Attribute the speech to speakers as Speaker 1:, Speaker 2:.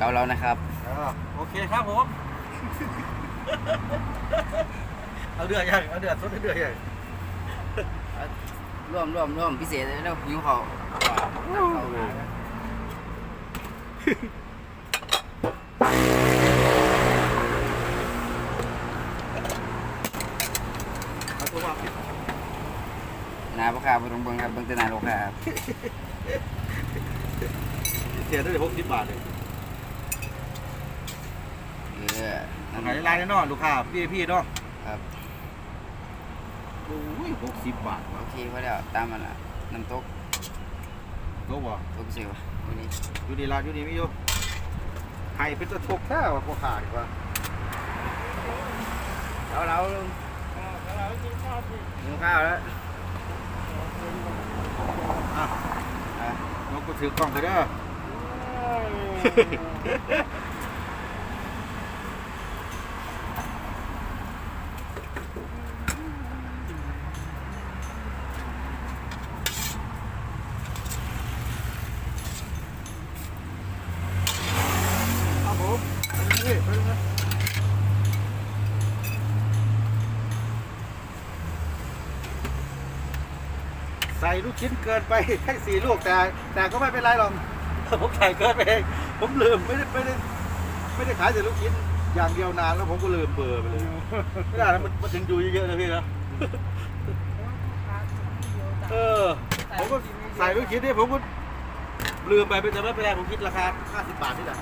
Speaker 1: เกาเรานะครับ
Speaker 2: อ่าโอเคครับผม เอาเดือดยังเอาเดือดสดเดือดยัง
Speaker 1: ร่วมร่วมร่วมพิเศษเลยนะหิวเขาเขาหา
Speaker 2: เอาตัวมา
Speaker 1: หนาพ่อค้าบ่ต้องเบิ่งครับเบิ่งแต่หน้าลูกค้าครับ
Speaker 2: เสียได้หกสิบบาทเลย
Speaker 1: เออนั่น
Speaker 2: ขายในร้านแน่นอนลูกค้าพี่พี่เนาะ
Speaker 1: ครับ
Speaker 2: โอ้ยหกสิบบาท
Speaker 1: โอเคพอแล้วตามมันละน้ำตก
Speaker 2: รู้บ่
Speaker 1: ตกเสียววันนี้
Speaker 2: อยู่ดีร้านอยู่ดีไม่อยู่ให้เป็นตัวทกแท้ว่าพ่อขาดีกว่า
Speaker 1: เราเราลุงหิวข้าวแล้ว
Speaker 2: อะ
Speaker 1: อะ
Speaker 2: นกก็ถือกล้องไปเด้อครับผมนี่ไปเลยนะ ใส่ลูกชิ้นเกินไปแค่สี่ลูกแต่ แต่ก็ไม่เป็นไรหรอกผมใส่เกินไปเองผมลืมไม่ได้ไม่ได้ไม่ได้ขายแต่ลูกชิ้นอย่างเดียวนานแล้วผมก็ลืมเบอร์ไปเลยไม่ได้นะมันมันถึงอยู่เยอะๆนะพี่นะเออผมก็ใส่ลูกชิ้นนี่ผมก็ลืมไปแต่ไม่เป็นไรผมคิดราคา 50 บาทนี่แหละ